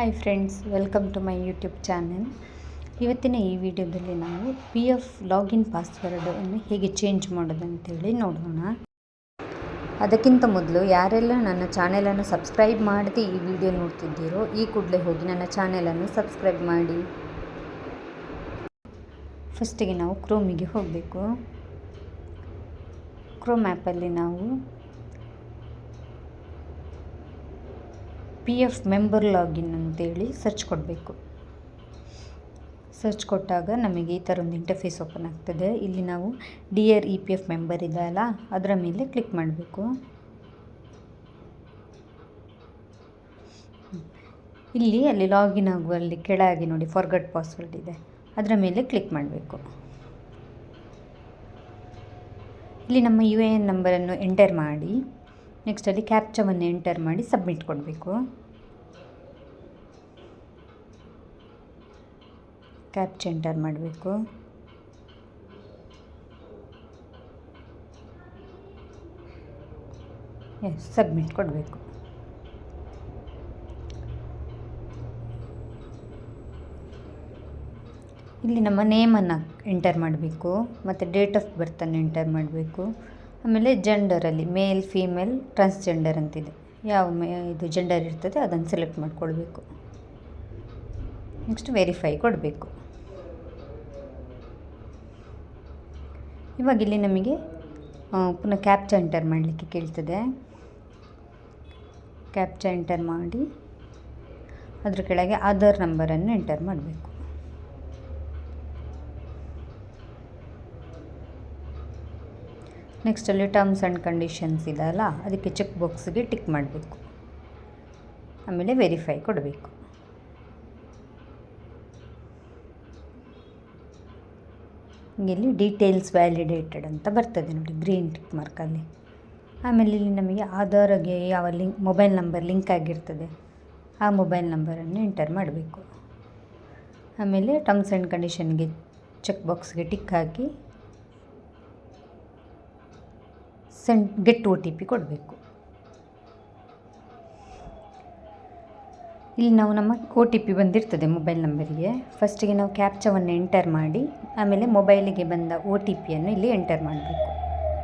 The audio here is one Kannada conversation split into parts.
Hi friends welcome to my YouTube channel ಇವತ್ತಿನ ಈ ವಿಡಿಯೋದಲ್ಲಿ ನಾವು ಪಿ ಎಫ್ ಲಾಗಿನ್ ಪಾಸ್ವರ್ಡನ್ನು ಹೇಗೆ ಚೇಂಜ್ ಮಾಡೋದು ಅಂತೇಳಿ ನೋಡೋಣ. ಅದಕ್ಕಿಂತ ಮೊದಲು ಯಾರೆಲ್ಲ ನನ್ನ ಚಾನೆಲನ್ನು ಸಬ್ಸ್ಕ್ರೈಬ್ ಮಾಡದೆ ಈ ವಿಡಿಯೋ ನೋಡ್ತಿದ್ದೀರೋ ಈ ಕೂಡಲೇ ಹೋಗಿ ನನ್ನ ಚಾನೆಲನ್ನು ಸಬ್ಸ್ಕ್ರೈಬ್ ಮಾಡಿ. ಫಸ್ಟಿಗೆ ನಾವು ಕ್ರೋಮಿಗೆ ಹೋಗಬೇಕು. ಕ್ರೋಮ್ ಆ್ಯಪಲ್ಲಿ ನಾವು ಪಿ ಎಫ್ ಮೆಂಬರ್ ಲಾಗಿನ್ ಅಂತೇಳಿ ಸರ್ಚ್ ಕೊಡಬೇಕು. ಸರ್ಚ್ ಕೊಟ್ಟಾಗ ನಮಗೆ ಈ ಥರ ಒಂದು ಇಂಟರ್ಫೇಸ್ ಓಪನ್ ಆಗ್ತದೆ. ಇಲ್ಲಿ ನಾವು D R E P F member ಇದೆ ಅಲ್ಲ ಅದರ ಮೇಲೆ ಕ್ಲಿಕ್ ಮಾಡಬೇಕು. ಇಲ್ಲಿ ಅಲ್ಲಿ ಲಾಗಿನ್ ಆಗುವಲ್ಲಿ ಕೆಳಗೆ ನೋಡಿ ಫಾರ್ಗಟ್ ಪಾಸ್ವರ್ಡ್ ಇದೆ. ಅದರ ಮೇಲೆ ಕ್ಲಿಕ್ ಮಾಡಬೇಕು. ಇಲ್ಲಿ ನಮ್ಮ ಯು ಎ ಎನ್ ನಂಬರನ್ನು ಎಂಟರ್ ಮಾಡಿ ನೆಕ್ಸ್ಟ್ ಅಲ್ಲಿ ಕ್ಯಾಪ್ಚವನ್ನು ಎಂಟರ್ ಮಾಡಿ ಸಬ್ಮಿಟ್ ಕೊಡಬೇಕು. ಕ್ಯಾಪ್ಚ ಎಂಟರ್ ಮಾಡಬೇಕು. ಎಸ್ ಸಬ್ಮಿಟ್ ಕೊಡಬೇಕು. ಇಲ್ಲಿ ನಮ್ಮ ನೇಮನ್ನು ಎಂಟರ್ ಮಾಡಬೇಕು, ಮತ್ತು ಡೇಟ್ ಆಫ್ ಬರ್ತನ್ನು ಎಂಟರ್ ಮಾಡಬೇಕು. ಆಮೇಲೆ ಜೆಂಡರಲ್ಲಿ ಮೇಲ್ ಫೀಮೇಲ್ ಟ್ರಾನ್ಸ್ಜೆಂಡರ್ ಅಂತಿದೆ. ಯಾವ ಮೇ ಇದು ಜೆಂಡರ್ ಇರ್ತದೆ, ಅದನ್ನು ಸೆಲೆಕ್ಟ್ ಮಾಡಿಕೊಳ್ಬೇಕು ನೆಕ್ಸ್ಟ್ ವೆರಿಫೈ ಕೊಡಬೇಕು. ಇವಾಗ ಇಲ್ಲಿ ನಮಗೆ ಪುನಃ ಕ್ಯಾಪ್ಚ ಎಂಟರ್ ಮಾಡಲಿಕ್ಕೆ ಕೇಳ್ತದೆ. ಕ್ಯಾಪ್ಚ ಎಂಟರ್ ಮಾಡಿ, ಅದ್ರ ಕೆಳಗೆ ಆಧಾರ್ ನಂಬರನ್ನು ಎಂಟರ್ ಮಾಡಬೇಕು. ನೆಕ್ಸ್ಟಲ್ಲಿ ಟರ್ಮ್ಸ್ ಆ್ಯಂಡ್ ಕಂಡೀಷನ್ಸ್ ಇದೆಯಲ್ಲ ಅದಕ್ಕೆ ಚೆಕ್ ಬಾಕ್ಸ್ಗೆ ಟಿಕ್ ಮಾಡಬೇಕು. ಆಮೇಲೆ ವೆರಿಫೈ ಕೊಡಬೇಕು. ಇಲ್ಲಿ ಡೀಟೇಲ್ಸ್ ವ್ಯಾಲಿಡೇಟೆಡ್ ಅಂತ ಬರ್ತದೆ ನೋಡಿ ಗ್ರೀನ್ ಟಿಕ್ ಮಾರ್ಕಲ್ಲಿ ಆಮೇಲೆ ಇಲ್ಲಿ ನಮಗೆ ಆಧಾರ್ಗೆ ಯಾವ ಲಿಂಕ್ ಮೊಬೈಲ್ ನಂಬರ್ ಲಿಂಕ್ ಆಗಿರ್ತದೆ. ಆ ಮೊಬೈಲ್ ನಂಬರನ್ನು ಎಂಟರ್ ಮಾಡಬೇಕು. ಆಮೇಲೆ ಟರ್ಮ್ಸ್ ಆ್ಯಂಡ್ ಕಂಡೀಷನ್ಗೆ ಚೆಕ್ ಬಾಕ್ಸ್ಗೆ ಟಿಕ್ ಹಾಕಿ send get O T P ಕೊಡಬೇಕು. ಇಲ್ಲಿ ನಾವು ನಮ್ಮ ಒ ಟಿ ಪಿ ಬಂದಿರ್ತದೆ ಮೊಬೈಲ್ ನಂಬರಿಗೆ. ಫಸ್ಟಿಗೆ ನಾವು ಕ್ಯಾಪ್ಚವನ್ನು ಎಂಟರ್ ಮಾಡಿ, ಆಮೇಲೆ ಮೊಬೈಲಿಗೆ ಬಂದ ಒ ಟಿ ಪಿಯನ್ನು ಇಲ್ಲಿ ಎಂಟರ್ ಮಾಡಬೇಕು.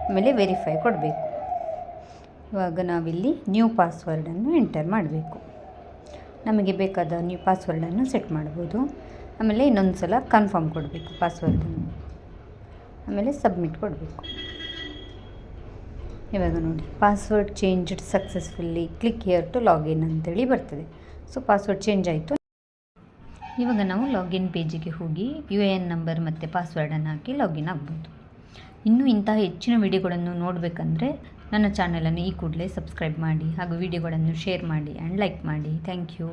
ಆಮೇಲೆ ವೆರಿಫೈ ಕೊಡಬೇಕು. ಇವಾಗ ನಾವಿಲ್ಲಿ ನ್ಯೂ ಪಾಸ್ವರ್ಡನ್ನು ಎಂಟರ್ ಮಾಡಬೇಕು. ನಮಗೆ ಬೇಕಾದ ನ್ಯೂ ಪಾಸ್ವರ್ಡನ್ನು ಸೆಟ್ ಮಾಡ್ಬೋದು. ಆಮೇಲೆ ಇನ್ನೊಂದು ಸಲ ಕನ್ಫರ್ಮ್ ಕೊಡಬೇಕು ಪಾಸ್ವರ್ಡನ್ನು ಆಮೇಲೆ ಸಬ್ಮಿಟ್ ಕೊಡಬೇಕು. ಇವಾಗ ನೋಡಿ password changed successfully click here to login ಅಂತೇಳಿ ಬರ್ತದೆ. ಸೊ ಪಾಸ್ವರ್ಡ್ ಚೇಂಜ್ ಆಯಿತು. ಇವಾಗ ನಾವು ಲಾಗಿನ್ ಪೇಜಿಗೆ ಹೋಗಿ ಯು ಎ ಎನ್ ನಂಬರ್ ಮತ್ತು ಪಾಸ್ವರ್ಡನ್ನು ಹಾಕಿ ಲಾಗಿನ್ ಆಗ್ಬೋದು. ಇನ್ನೂ ಇಂತಹ ಹೆಚ್ಚಿನ ವಿಡಿಯೋಗಳನ್ನು ನೋಡಬೇಕಂದ್ರೆ ನನ್ನ ಚಾನಲನ್ನು ಈ ಕೂಡಲೇ ಸಬ್ಸ್ಕ್ರೈಬ್ ಮಾಡಿ ಹಾಗೂ ವಿಡಿಯೋಗಳನ್ನು ಶೇರ್ ಮಾಡಿ ಆ್ಯಂಡ್ ಲೈಕ್ ಮಾಡಿ. Thank you